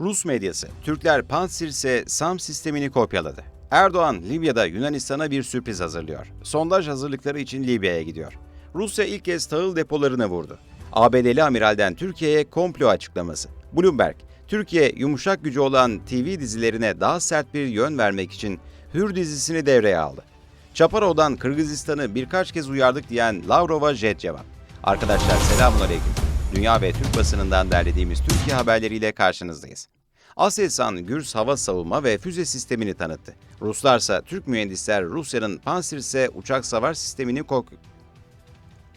Rus medyası, Türkler Pantsirse SAM sistemini kopyaladı. Erdoğan, Libya'da Yunanistan'a bir sürpriz hazırlıyor. Sondaj hazırlıkları için Libya'ya gidiyor. Rusya ilk kez tahıl depolarını vurdu. ABD'li amiralden Türkiye'ye komplo açıklaması. Bloomberg, Türkiye yumuşak gücü olan TV dizilerine daha sert bir yön vermek için Hür dizisini devreye aldı. Çaparov'dan Kırgızistan'ı birkaç kez uyardık diyen Lavrov'a jet cevap. Arkadaşlar selamünaleyküm. Dünya ve Türk basınından derlediğimiz Türkiye haberleriyle karşınızdayız. Aselsan Gürs hava savunma ve füze sistemini tanıttı. Ruslarsa Türk mühendisler Rusya'nın Pansirse uçak savar sistemini kok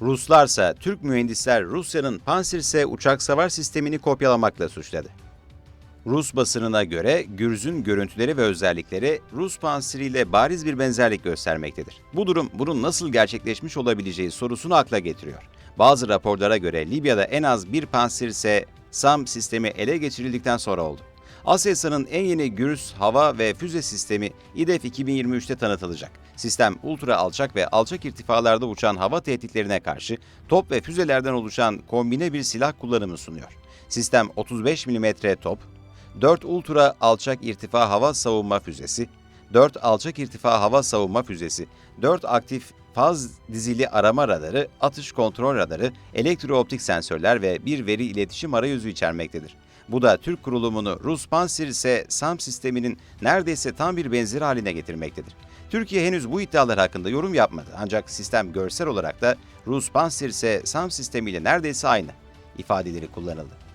Ruslarsa Türk mühendisler Rusya'nın Pansirse uçak savar sistemini kopyalamakla suçladı. Rus basınına göre Gürz'ün görüntüleri ve özellikleri Rus pansiriyle bariz bir benzerlik göstermektedir. Bu durum bunun nasıl gerçekleşmiş olabileceği sorusunu akla getiriyor. Bazı raporlara göre Libya'da en az bir pansirse SAM sistemi ele geçirildikten sonra oldu. Aselsan'ın en yeni Gürz hava ve füze sistemi İDEF 2023'te tanıtılacak. Sistem ultra alçak ve alçak irtifalarda uçan hava tehditlerine karşı top ve füzelerden oluşan kombine bir silah kullanımı sunuyor. Sistem 35 mm top, 4 ultra alçak irtifa hava savunma füzesi, 4 alçak irtifa hava savunma füzesi, 4 aktif faz dizili arama radarı, atış kontrol radarı, elektrooptik sensörler ve bir veri iletişim arayüzü içermektedir. Bu da Türk kurulumunu Rus Pansir ise SAM sisteminin neredeyse tam bir benzeri haline getirmektedir. Türkiye henüz bu iddialar hakkında yorum yapmadı ancak sistem görsel olarak da Rus Pansir ise SAM sistemiyle neredeyse aynı ifadeleri kullanıldı.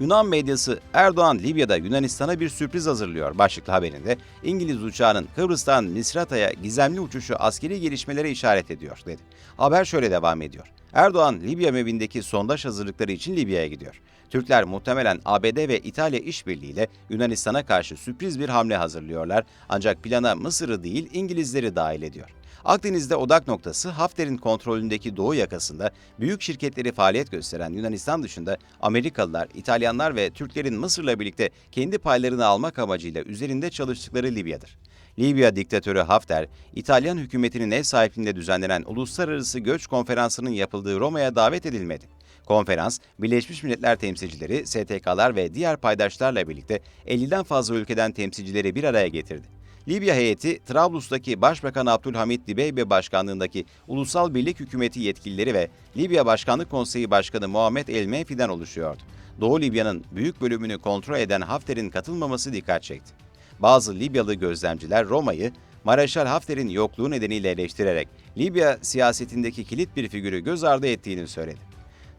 Yunan medyası Erdoğan Libya'da Yunanistan'a bir sürpriz hazırlıyor başlıklı haberinde İngiliz uçağının Kıbrıs'tan Misrata'ya gizemli uçuşu askeri gelişmelere işaret ediyor dedi. Haber şöyle devam ediyor. Erdoğan Libya mevindeki sondaj hazırlıkları için Libya'ya gidiyor. Türkler muhtemelen ABD ve İtalya işbirliğiyle Yunanistan'a karşı sürpriz bir hamle hazırlıyorlar ancak plana Mısır'ı değil İngilizleri dahil ediyor. Akdeniz'de odak noktası Hafter'in kontrolündeki doğu yakasında büyük şirketleri faaliyet gösteren Yunanistan dışında Amerikalılar, İtalyanlar ve Türklerin Mısır'la birlikte kendi paylarını almak amacıyla üzerinde çalıştıkları Libya'dır. Libya diktatörü Hafter, İtalyan hükümetinin ev sahipliğinde düzenlenen Uluslararası Göç Konferansı'nın yapıldığı Roma'ya davet edilmedi. Konferans, Birleşmiş Milletler temsilcileri, STK'lar ve diğer paydaşlarla birlikte 50'den fazla ülkeden temsilcileri bir araya getirdi. Libya heyeti, Trablus'taki Başbakan Abdülhamit Dibeybe başkanlığındaki Ulusal Birlik Hükümeti yetkilileri ve Libya Başkanlık Konseyi Başkanı Muhammed El Menfi'den oluşuyordu. Doğu Libya'nın büyük bölümünü kontrol eden Hafter'in katılmaması dikkat çekti. Bazı Libyalı gözlemciler Roma'yı, Mareşal Hafter'in yokluğu nedeniyle eleştirerek Libya siyasetindeki kilit bir figürü göz ardı ettiğini söyledi.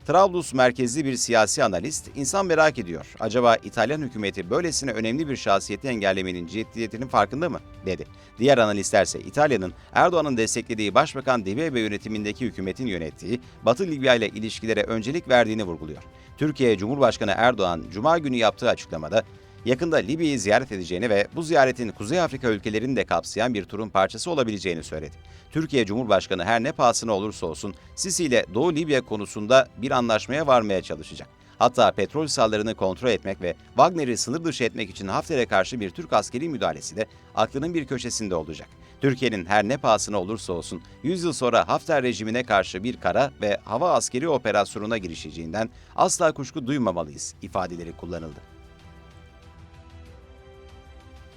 Trablus merkezli bir siyasi analist, insan merak ediyor. Acaba İtalyan hükümeti böylesine önemli bir şahsiyeti engellemenin ciddiyetinin farkında mı? dedi. Diğer analistler ise İtalya'nın Erdoğan'ın desteklediği Başbakan Dibeybe yönetimindeki hükümetin yönettiği Batı Libya ile ilişkilere öncelik verdiğini vurguluyor. Türkiye Cumhurbaşkanı Erdoğan, Cuma günü yaptığı açıklamada, yakında Libya'yı ziyaret edeceğini ve bu ziyaretin Kuzey Afrika ülkelerini de kapsayan bir turun parçası olabileceğini söyledi. Türkiye Cumhurbaşkanı her ne pahasına olursa olsun Sisi ile Doğu Libya konusunda bir anlaşmaya varmaya çalışacak. Hatta petrol sahalarını kontrol etmek ve Wagner'i sınır dışı etmek için Hafter'e karşı bir Türk askeri müdahalesi de aklının bir köşesinde olacak. Türkiye'nin her ne pahasına olursa olsun 100 yıl sonra Hafter rejimine karşı bir kara ve hava askeri operasyonuna girişeceğinden asla kuşku duymamalıyız ifadeleri kullanıldı.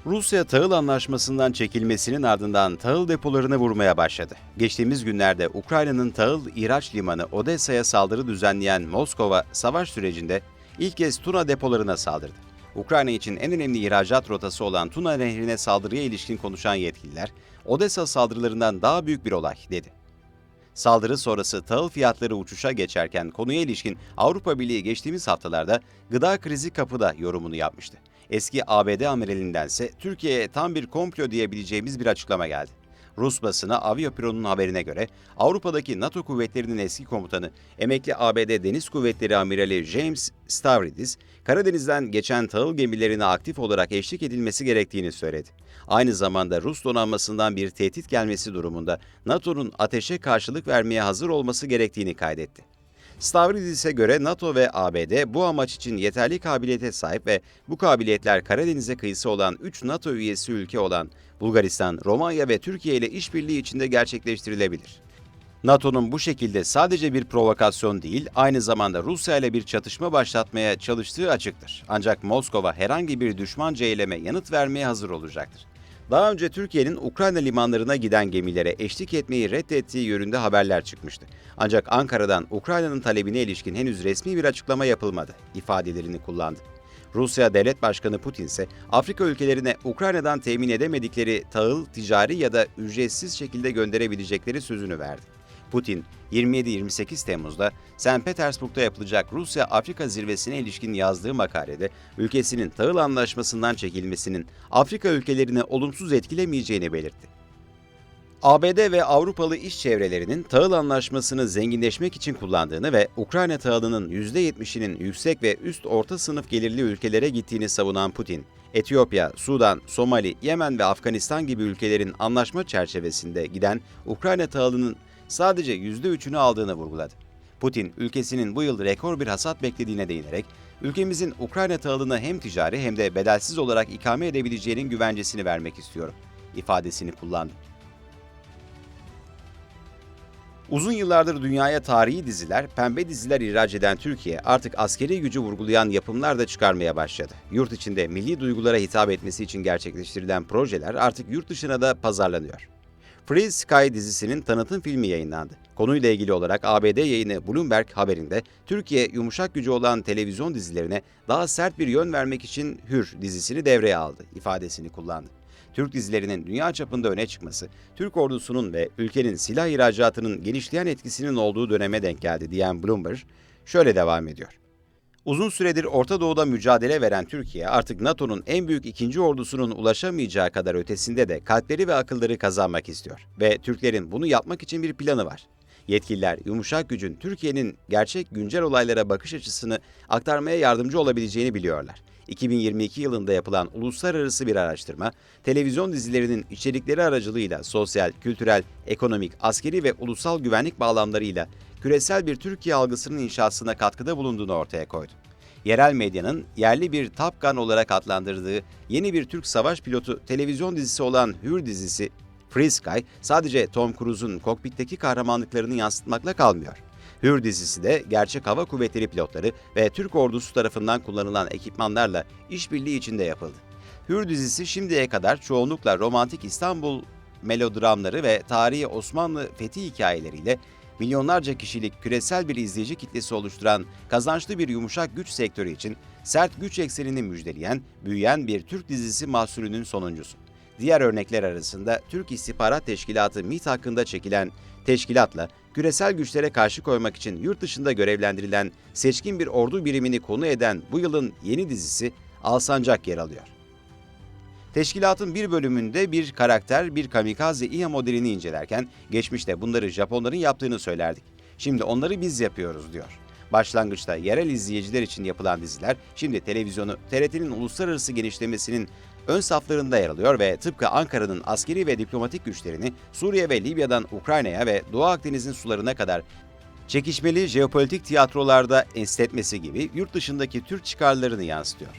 Rusya tahıl anlaşmasından çekilmesinin ardından tahıl depolarını vurmaya başladı. Geçtiğimiz günlerde Ukrayna'nın tahıl ihraç limanı Odessa'ya saldırı düzenleyen Moskova savaş sürecinde ilk kez Tuna depolarına saldırdı. Ukrayna için en önemli ihracat rotası olan Tuna Nehri'ne saldırıya ilişkin konuşan yetkililer, Odessa saldırılarından daha büyük bir olay dedi. Saldırı sonrası tahıl fiyatları uçuşa geçerken konuya ilişkin Avrupa Birliği geçtiğimiz haftalarda gıda krizi kapıda yorumunu yapmıştı. Eski ABD amiralindense Türkiye'ye tam bir komplo diyebileceğimiz bir açıklama geldi. Rus basını Aviopiro'nun haberine göre Avrupa'daki NATO kuvvetlerinin eski komutanı emekli ABD Deniz Kuvvetleri Amirali James Stavridis, Karadeniz'den geçen tahıl gemilerine aktif olarak eşlik edilmesi gerektiğini söyledi. Aynı zamanda Rus donanmasından bir tehdit gelmesi durumunda NATO'nun ateşe karşılık vermeye hazır olması gerektiğini kaydetti. Stavridis'e göre NATO ve ABD bu amaç için yeterli kabiliyete sahip ve bu kabiliyetler Karadeniz'e kıyısı olan 3 NATO üyesi ülke olan Bulgaristan, Romanya ve Türkiye ile işbirliği içinde gerçekleştirilebilir. NATO'nun bu şekilde sadece bir provokasyon değil, aynı zamanda Rusya ile bir çatışma başlatmaya çalıştığı açıktır. Ancak Moskova herhangi bir düşmanca eyleme yanıt vermeye hazır olacaktır. Daha önce Türkiye'nin Ukrayna limanlarına giden gemilere eşlik etmeyi reddettiği yönünde haberler çıkmıştı. Ancak Ankara'dan Ukrayna'nın talebine ilişkin henüz resmi bir açıklama yapılmadı ifadelerini kullandı. Rusya Devlet Başkanı Putin ise Afrika ülkelerine Ukrayna'dan temin edemedikleri tahıl ticari ya da ücretsiz şekilde gönderebilecekleri sözünü verdi. Putin 27-28 Temmuz'da St. Petersburg'da yapılacak Rusya-Afrika zirvesine ilişkin yazdığı makalede ülkesinin tahıl anlaşmasından çekilmesinin Afrika ülkelerini olumsuz etkilemeyeceğini belirtti. ABD ve Avrupalı iş çevrelerinin tahıl anlaşmasını zenginleşmek için kullandığını ve Ukrayna tahılının %70'inin yüksek ve üst orta sınıf gelirli ülkelere gittiğini savunan Putin, Etiyopya, Sudan, Somali, Yemen ve Afganistan gibi ülkelerin anlaşma çerçevesinde giden Ukrayna tahılının sadece %3'ünü aldığını vurguladı. Putin, ülkesinin bu yıl rekor bir hasat beklediğine değinerek, ülkemizin Ukrayna tahılını hem ticari hem de bedelsiz olarak ikame edebileceğinin güvencesini vermek istiyorum ifadesini kullandı. Uzun yıllardır dünyaya tarihi diziler, pembe diziler ihraç eden Türkiye artık askeri gücü vurgulayan yapımlar da çıkarmaya başladı. Yurt içinde milli duygulara hitap etmesi için gerçekleştirilen projeler artık yurt dışına da pazarlanıyor. Free Sky dizisinin tanıtım filmi yayınlandı. Konuyla ilgili olarak ABD yayını Bloomberg haberinde Türkiye yumuşak gücü olan televizyon dizilerine daha sert bir yön vermek için Hür dizisini devreye aldı ifadesini kullandı. Türk dizilerinin dünya çapında öne çıkması, Türk ordusunun ve ülkenin silah ihracatının genişleyen etkisinin olduğu döneme denk geldi diyen Bloomberg şöyle devam ediyor. Uzun süredir Orta Doğu'da mücadele veren Türkiye artık NATO'nun en büyük ikinci ordusunun ulaşamayacağı kadar ötesinde de kalpleri ve akılları kazanmak istiyor. Ve Türklerin bunu yapmak için bir planı var. Yetkililer yumuşak gücün Türkiye'nin gerçek güncel olaylara bakış açısını aktarmaya yardımcı olabileceğini biliyorlar. 2022 yılında yapılan uluslararası bir araştırma, televizyon dizilerinin içerikleri aracılığıyla sosyal, kültürel, ekonomik, askeri ve ulusal güvenlik bağlamlarıyla küresel bir Türkiye algısının inşasına katkıda bulunduğunu ortaya koydu. Yerel medyanın yerli bir Top Gun olarak adlandırdığı yeni bir Türk savaş pilotu televizyon dizisi olan Hür dizisi Free Sky sadece Tom Cruise'un kokpitteki kahramanlıklarını yansıtmakla kalmıyor. Hür dizisi de gerçek hava kuvvetleri pilotları ve Türk ordusu tarafından kullanılan ekipmanlarla işbirliği içinde yapıldı. Hür dizisi şimdiye kadar çoğunlukla romantik İstanbul melodramları ve tarihi Osmanlı fethi hikayeleriyle milyonlarca kişilik küresel bir izleyici kitlesi oluşturan kazançlı bir yumuşak güç sektörü için sert güç eksenini müjdeleyen, büyüyen bir Türk dizisi mahsulünün sonuncusu. Diğer örnekler arasında Türk İstihbarat Teşkilatı MİT hakkında çekilen teşkilatla küresel güçlere karşı koymak için yurt dışında görevlendirilen seçkin bir ordu birimini konu eden bu yılın yeni dizisi Alsancak yer alıyor. Teşkilatın bir bölümünde bir karakter, bir kamikaze İHA modelini incelerken geçmişte bunları Japonların yaptığını söylerdik. Şimdi onları biz yapıyoruz diyor. Başlangıçta yerel izleyiciler için yapılan diziler şimdi televizyonu TRT'nin uluslararası genişlemesinin ön saflarında yer alıyor ve tıpkı Ankara'nın askeri ve diplomatik güçlerini Suriye ve Libya'dan Ukrayna'ya ve Doğu Akdeniz'in sularına kadar çekişmeli jeopolitik tiyatrolarda esnetmesi gibi yurt dışındaki Türk çıkarlarını yansıtıyor.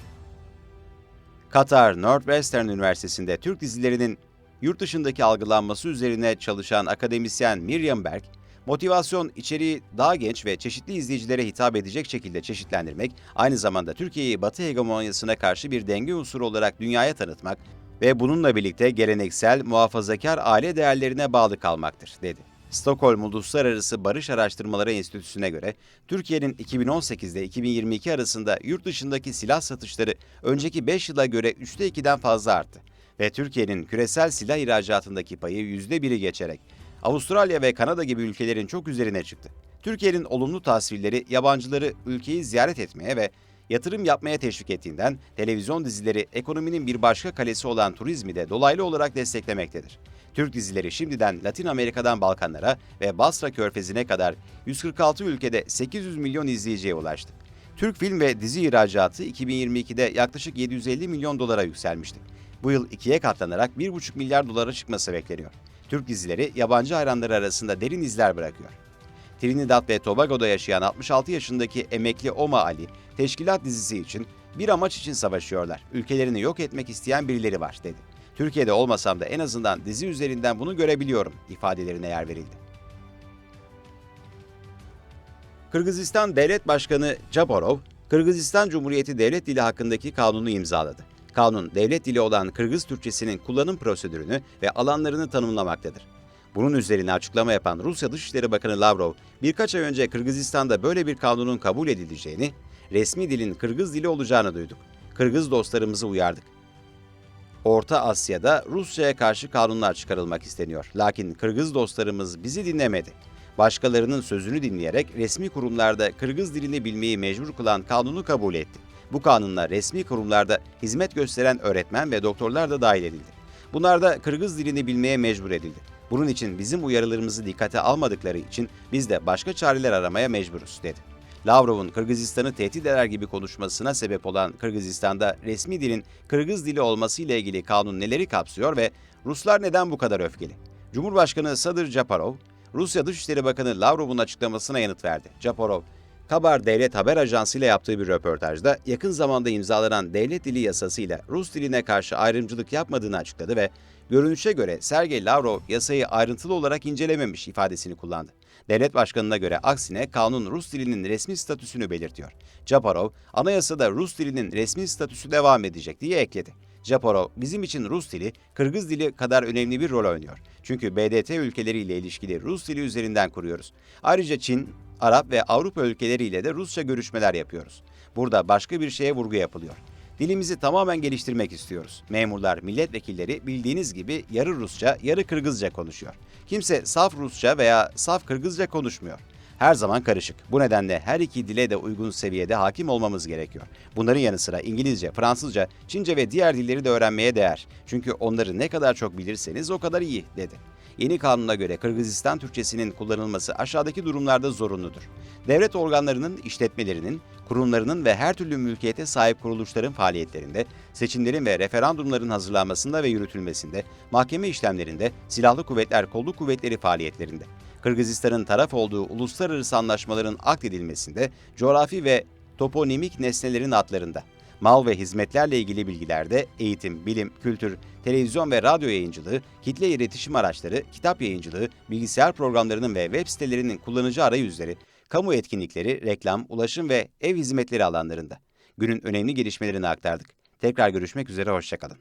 Katar Northwestern Üniversitesi'nde Türk dizilerinin yurt dışındaki algılanması üzerine çalışan akademisyen Miriam Berk, motivasyon içeriği daha genç ve çeşitli izleyicilere hitap edecek şekilde çeşitlendirmek, aynı zamanda Türkiye'yi Batı hegemonyasına karşı bir denge unsuru olarak dünyaya tanıtmak ve bununla birlikte geleneksel, muhafazakar aile değerlerine bağlı kalmaktır, dedi. Stockholm Uluslararası Barış Araştırmaları Enstitüsü'ne göre Türkiye'nin 2018 ile 2022 arasında yurt dışındaki silah satışları önceki 5 yıla göre 3'te 2'den fazla arttı ve Türkiye'nin küresel silah ihracatındaki payı %1'i geçerek Avustralya ve Kanada gibi ülkelerin çok üzerine çıktı. Türkiye'nin olumlu tasvirleri yabancıları ülkeyi ziyaret etmeye ve yatırım yapmaya teşvik ettiğinden televizyon dizileri ekonominin bir başka kalesi olan turizmi de dolaylı olarak desteklemektedir. Türk dizileri şimdiden Latin Amerika'dan Balkanlara ve Basra Körfezi'ne kadar 146 ülkede 800 milyon izleyiciye ulaştı. Türk film ve dizi ihracatı 2022'de yaklaşık 750 milyon dolara yükselmişti. Bu yıl ikiye katlanarak 1,5 milyar dolara çıkması bekleniyor. Türk dizileri yabancı hayranları arasında derin izler bırakıyor. Trinidad ve Tobago'da yaşayan 66 yaşındaki emekli Oma Ali, teşkilat dizisi için bir amaç için savaşıyorlar. Ülkelerini yok etmek isteyen birileri var dedi. Türkiye'de olmasam da en azından dizi üzerinden bunu görebiliyorum ifadelerine yer verildi. Kırgızistan Devlet Başkanı Japarov, Kırgızistan Cumhuriyeti Devlet Dili hakkındaki kanunu imzaladı. Kanun, devlet dili olan Kırgız Türkçesinin kullanım prosedürünü ve alanlarını tanımlamaktadır. Bunun üzerine açıklama yapan Rusya Dışişleri Bakanı Lavrov, birkaç ay önce Kırgızistan'da böyle bir kanunun kabul edileceğini, resmi dilin Kırgız dili olacağını duyduk. Kırgız dostlarımızı uyardık. Orta Asya'da Rusya'ya karşı kanunlar çıkarılmak isteniyor. Lakin Kırgız dostlarımız bizi dinlemedi. Başkalarının sözünü dinleyerek resmi kurumlarda Kırgız dilini bilmeyi mecbur kılan kanunu kabul etti. Bu kanunla resmi kurumlarda hizmet gösteren öğretmen ve doktorlar da dahil edildi. Bunlar da Kırgız dilini bilmeye mecbur edildi. Bunun için bizim uyarılarımızı dikkate almadıkları için biz de başka çareler aramaya mecburuz, dedi. Lavrov'un Kırgızistan'ı tehdit eder gibi konuşmasına sebep olan Kırgızistan'da resmi dilin Kırgız dili olması ile ilgili kanun neleri kapsıyor ve Ruslar neden bu kadar öfkeli? Cumhurbaşkanı Sadır Japarov, Rusya Dışişleri Bakanı Lavrov'un açıklamasına yanıt verdi. Japarov, Kabar Devlet Haber Ajansı ile yaptığı bir röportajda yakın zamanda imzalanan devlet dili yasasıyla Rus diline karşı ayrımcılık yapmadığını açıkladı ve görünüşe göre Sergey Lavrov yasayı ayrıntılı olarak incelememiş ifadesini kullandı. Devlet başkanına göre aksine kanun Rus dilinin resmi statüsünü belirtiyor. Japarov, anayasada Rus dilinin resmi statüsü devam edecek diye ekledi. Japarov, bizim için Rus dili, Kırgız dili kadar önemli bir rol oynuyor. Çünkü BDT ülkeleriyle ilişkili Rus dili üzerinden kuruyoruz. Ayrıca Çin, Arap ve Avrupa ülkeleriyle de Rusça görüşmeler yapıyoruz. Burada başka bir şeye vurgu yapılıyor. Dilimizi tamamen geliştirmek istiyoruz. Memurlar, milletvekilleri bildiğiniz gibi yarı Rusça, yarı Kırgızca konuşuyor. Kimse saf Rusça veya saf Kırgızca konuşmuyor. Her zaman karışık. Bu nedenle her iki dile de uygun seviyede hakim olmamız gerekiyor. Bunların yanı sıra İngilizce, Fransızca, Çince ve diğer dilleri de öğrenmeye değer. Çünkü onları ne kadar çok bilirseniz o kadar iyi, dedi. Yeni kanuna göre Kırgızistan Türkçesinin kullanılması aşağıdaki durumlarda zorunludur. Devlet organlarının, işletmelerinin, kurumlarının ve her türlü mülkiyete sahip kuruluşların faaliyetlerinde, seçimlerin ve referandumların hazırlanmasında ve yürütülmesinde, mahkeme işlemlerinde, silahlı kuvvetler, kolluk kuvvetleri faaliyetlerinde, Kırgızistan'ın taraf olduğu uluslararası anlaşmaların akdedilmesinde, coğrafi ve toponimik nesnelerin adlarında, mal ve hizmetlerle ilgili bilgilerde eğitim, bilim, kültür, televizyon ve radyo yayıncılığı, kitle iletişim araçları, kitap yayıncılığı, bilgisayar programlarının ve web sitelerinin kullanıcı arayüzleri, kamu etkinlikleri, reklam, ulaşım ve ev hizmetleri alanlarında. Günün önemli gelişmelerini aktardık. Tekrar görüşmek üzere, hoşçakalın.